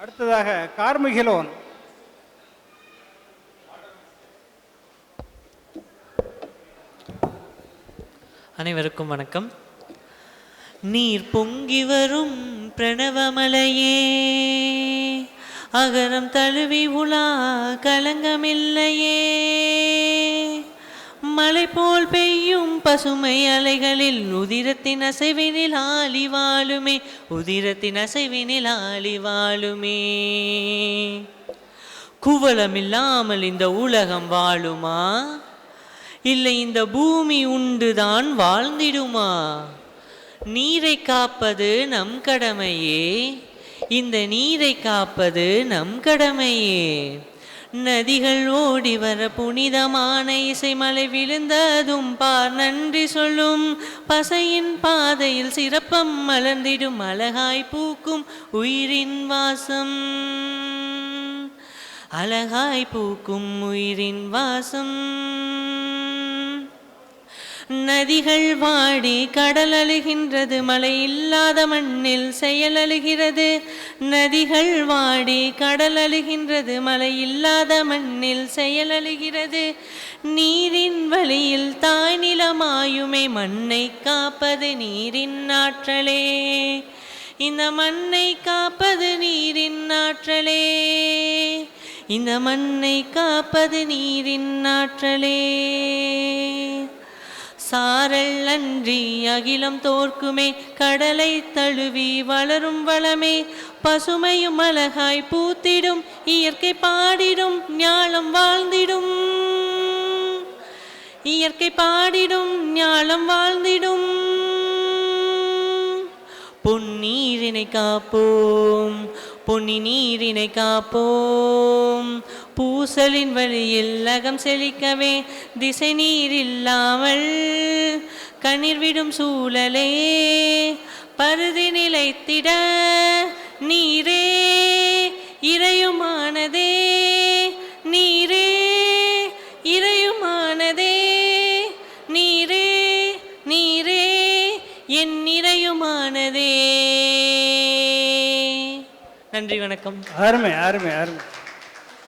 அடுத்ததாக கார்மிகிலோன். அனைவருக்கும் வணக்கம். நீர் பொங்கி வரும் பிரணவமலையே அகரம் தழுவி உலா கலங்கமில்லையே. மலை போல் பெய்யும் பசுமை அலைகளில் உதிரத்தின் அசைவினில் ஆளி வாழுமே உதிரத்தின் அசைவினில் ஆளி வாழுமே. குவளமில்லாமல் இந்த உலகம் வாழுமா? இல்லை இந்த பூமி உண்டுதான் வாழ்ந்திடுமா? நீரை காப்பது நம் கடமையே இந்த நீரை காப்பது நம் கடமையே. நதிகள் ஓடி வர புனிதமான இசைமலை விழுந்ததும் பார் நன்றி சொல்லும். பசையின் பாதையில் சிறப்பம் மலர்ந்திடும் அழகாய் பூக்கும் உயிரின் வாசம். அழகாய் பூக்கும் உயிரின் வாசம். நதிகள் வாடி கடல் அழுகின்றது மழை இல்லாத மண்ணில் செயல் அழுகிறது நதிகள் வாடி கடல் அழுகின்றது மழை இல்லாத மண்ணில் செயல் அழுகிறது நீரின் வழியில் தாய் நிலமாயுமே மண்ணை காப்பது நீரின் ஆற்றலே. இந்த மண்ணை காப்பது நீரின் ஆற்றலே. இந்த மண்ணை காப்பது நீரின் ஆற்றலே. சாரல் அன்றி அகிலம் தோற்குமே கடலை தழுவி வளரும் வளமே. பசுமையும் அழகாய் பூத்திடும் இயற்கை பாடிடும் ஞாலம் வாழ்ந்திடும். இயற்கை பாடிடும் ஞாலம் வாழ்ந்திடும். நீரினை காப்போம். பொன்னி நீரினை காப்போம். பூசலின் வழியில் அகம் செழிக்கவே திசை நீர் இல்லாமல் கண்ணீர் விடும் சூழலே பருதி நிலைத்திட நீரே இறையுமானதே நீரே இறையுமானதே நீரே நீரே என் நிறையுமானதே நன்றி வணக்கம். அருமை அருமை அருமை.